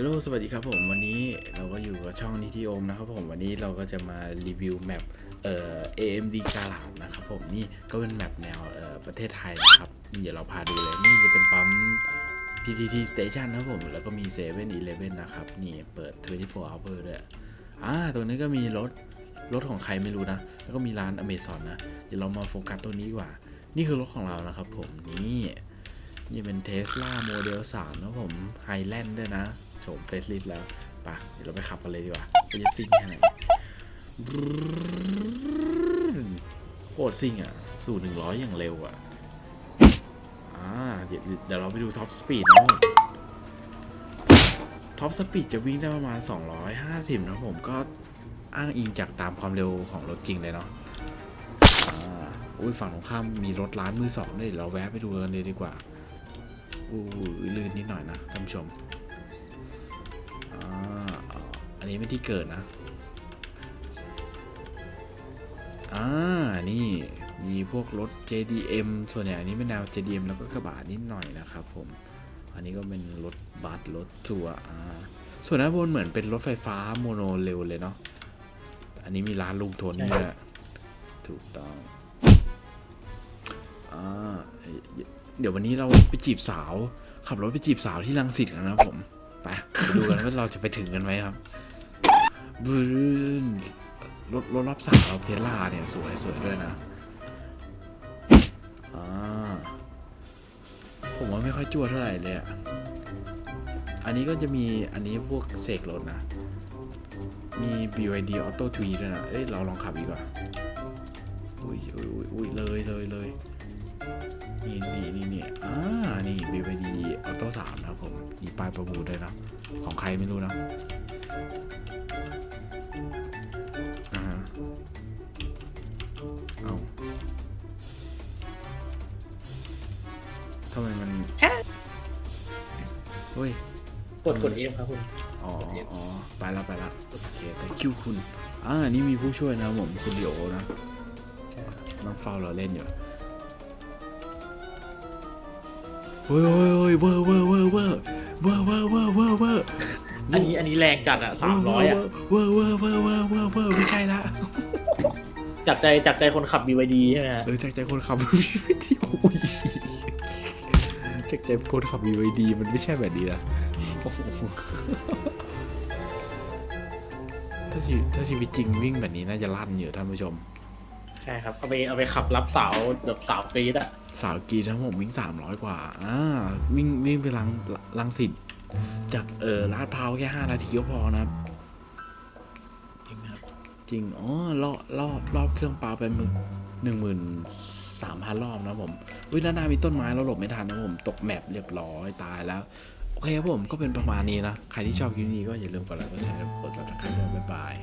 ฮัลโหลสวัสดีครับผม วันนี้เราก็อยู่กับช่องนิติโอมนะครับผมวันนี้เราก็จะมารีวิวแมปเอ่อ AMD กาลาดนะครับผมนี่ก็เป็นแมปแนวเอ่อประเทศไทยนะครับนี่เดี๋ยวเราพาดูเลยนี่จะเป็นปั๊ม PTT Station นะครับผมแล้วก็มี7 e เ e ่ e อนะครับนี่เปิด 24 hour ด้วยอ่าตรงนี้ก็มีรถรถของใครไม่รู้นะ แล้วก็มีร้าน Amazon นะ เดี๋ยวเรามาโฟกัสตัวนี้ดีกว่า นี่คือรถของเรานะครับผมนี่ นี่เป็นเทสลาโมเดล3นะผมไฮแลนด์ด้วยนะโฉมเฟสลิฟแล้วปะเดี๋ยวเราไปขับกันเลยดีกว่าว่าจะซิ่งแค่ไหนโคตรซิ่งอะ สู่ 100 อย่างเร็วอะอ่าเดี๋ยวเดี๋ยวเราไปดูท็อปสปีดนะท็อปสปีดจะวิ่งได้ประมาณ 250 นะผมก็อ้างอิงจากตามความเร็วของรถจริงเลยเนาะอุ้ยฝั่งตรงข้ามมีรถร้านมือสองด้วยเดี๋ยวเราแวะไปดูกันเลยดีกว่า อู้ลื่นนิดหน่อยนะท่านผู้ชมอันนี้เป็นที่เกิดนะอ่านี่มีพวกรถ JDM ส่วนใหญ่อันนี้เป็นแนว JDM แล้วก็กระบะนิดหน่อยนะครับผม อันนี้ก็เป็นรถบัสรถทัวร์อ่าส่วนด้านบนเหมือนเป็นรถไฟฟ้าโมโนเรลเลยเนาะ อันนี้มีร้านลุงโทนี่ด้วยถูกต้อง อ่า เดี๋ยววันนี้เราไปจีบสาว ขับรถไปจีบสาวที่ลังสิตกันนะผม ไปไปดูกันว่าเราจะไปถึงกันไหมครับบรืนรถรถรับสาวเทสลาเนี่ยสวยสวยด้วยนะอ่าผมว่าไม่ค่อยจั่วเท่าไหร่เลยอะอันนี้ก็จะมีอันนี้พวกเสกรถนะ มี BYD Auto t w e ด้วยนะ เอ้ย เราลองขับดีกว่า อุ้ยอุ้ยอุ้ยอุ้ยเลยเลยเลย นี่นี่นี่นี่อ่า นี่ BYD Auto 3นะครับผม มีป้ายประมูลด้วยนะ ของใครไม่รู้นะอ่าฮะเอาทำไมมันเฮ้ย กดกด F ครับคุณ อ๋ออ๋อไปแล้วไปแล้วโอเค thank you คุณ อ่า นี่มีผู้ช่วยนะครับผม คุณเดียวนะน้องเฝ้าเราเล่นอยู่ เฮ้ยเฮ้ยเฮ้ยเวอร์เวอร์เวอร์เวอร์เวอร์เวอร์เวอร์เวอร์เวอร์อันนี้อันนี้แรงจัดอะสามร้อยอะเวอร์เวอร์เวอร์เวอร์เวอร์เวอร์ไม่ใช่ละจับใจจับใจคนขับ BYD ใช่ไหมฮะเออจากใจคนขับที่โอ้ยจากใจคนขับ BYD มันไม่ใช่แบบนี้นะโอ้โหถ้าชีวิตถ้าชีวิตจริงวิ่งแบบนี้น่าจะลั่นอยู่ท่านผู้ชม ใช่ครับ เอาไปเอาไปขับรับสาวแบบสาวกรีดอะ สาวกรีดทั้งผมวิ่ง 300 กว่า อ่า วิ่งวิ่งไปลังลังสิตจากเออลาดพร้าวแค่5นาทีก็พอนะครับ จริงครับ จริง อ๋อ รอบรอบรอบเครื่องปลาไปมึงหนึ่งหมื่นสามพันรอบนะผมวิด้านหน้ามีต้นไม้เราหลบไม่ทันนะผม ตกแมปเรียบร้อยตายแล้ว โอเคครับผมก็เป็นประมาณนี้นะ ใครที่ชอบคลิปนี้ก็อย่าลืมกดไลค์กดแชร์กด subscribe ด้วยบ๊ายบาย